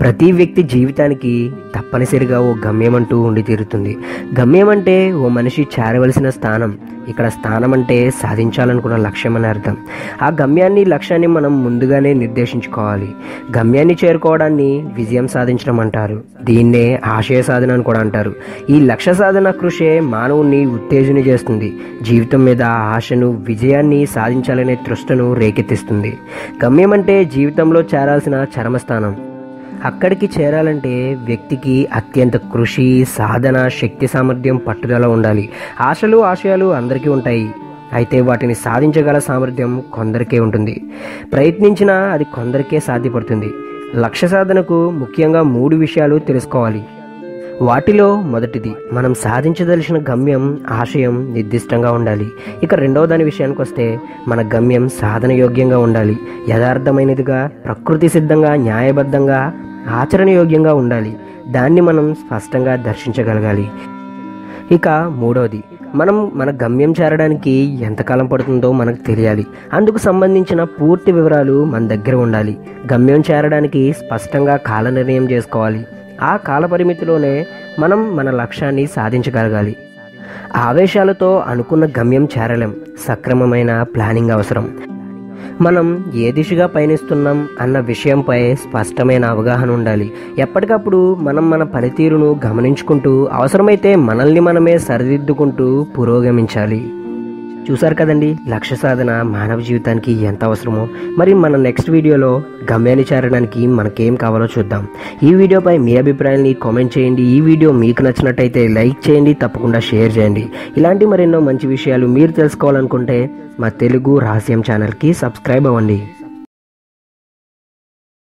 ప్రతి వ్యక్తి జీవితానికి తప్పనిసరిగా ఓ గమ్యం అంటూ ఉండి తీరుతుంది. గమ్యం అంటే ఓ మనిషి చేరవలసిన స్థానం. ఇక్కడ స్థానం అంటే సాధించాలనుకున్న లక్ష్యం అని అర్థం. ఆ గమ్యాన్ని లక్ష్యాన్ని మనం ముందుగానే నిర్దేశించుకోవాలి. గమ్యాన్ని చేరుకోవడాన్ని విజయం సాధించడం అంటారు. దీన్నే ఆశయ సాధన అని కూడా అంటారు. ఈ లక్ష్య సాధన కృషే మానవుణ్ణి ఉత్తేజన చేస్తుంది. జీవితం మీద ఆశను విజయాన్ని సాధించాలనే తృష్టను రేకెత్తిస్తుంది. గమ్యం అంటే జీవితంలో చేరాల్సిన చరమస్థానం. అక్కడికి చేరాలంటే వ్యక్తికి అత్యంత కృషి సాధన శక్తి సామర్థ్యం పట్టుదల ఉండాలి. ఆశలు ఆశయాలు అందరికీ ఉంటాయి. అయితే వాటిని సాధించగల సామర్థ్యం కొందరికే ఉంటుంది. ప్రయత్నించినా అది కొందరికే సాధ్యపడుతుంది. లక్ష్య సాధనకు ముఖ్యంగా మూడు విషయాలు తెలుసుకోవాలి. వాటిలో మొదటిది మనం సాధించదలిచిన గమ్యం ఆశయం నిర్దిష్టంగా ఉండాలి. ఇక రెండవ దాని విషయానికి వస్తే మన గమ్యం సాధన యోగ్యంగా ఉండాలి. యథార్థమైనదిగా ప్రకృతి సిద్ధంగా న్యాయబద్ధంగా ఆచరణయోగ్యంగా ఉండాలి. దాన్ని మనం స్పష్టంగా దర్శించగలగాలి. ఇక మూడవది మనం మన గమ్యం చేరడానికి ఎంతకాలం పడుతుందో మనకు తెలియాలి. అందుకు సంబంధించిన పూర్తి వివరాలు మన దగ్గర ఉండాలి. గమ్యం చేరడానికి స్పష్టంగా కాల నిర్ణయం చేసుకోవాలి. ఆ కాల పరిమితిలోనే మనం మన లక్ష్యాన్ని సాధించగలగాలి. ఆవేశాలతో అనుకున్న గమ్యం చేరలేం. సక్రమమైన ప్లానింగ్ అవసరం. మనం ఏ దిశగా పయనిస్తున్నాం అన్న విషయంపై స్పష్టమైన అవగాహన ఉండాలి. ఎప్పటికప్పుడు మనం మన పనితీరును గమనించుకుంటూ అవసరమైతే మనల్ని మనమే సరిదిద్దుకుంటూ పురోగమించాలి. చూసారు కదండి? లక్ష్య సాధన మానవ జీవితానికి ఎంత అవసరమో. మరి మన నెక్స్ట్ వీడియోలో గమ్యాన్ని చేరడానికి మనకేం కావాలో చూద్దాం. ఈ వీడియోపై మీ అభిప్రాయాన్ని కామెంట్ చేయండి. ఈ వీడియో మీకు నచ్చినట్టయితే లైక్ చేయండి తప్పకుండా షేర్ చేయండి. ఇలాంటి మరెన్నో మంచి విషయాలు మీరు తెలుసుకోవాలనుకుంటే మా తెలుగు రహస్యం ఛానల్కి సబ్స్క్రైబ్ అవ్వండి.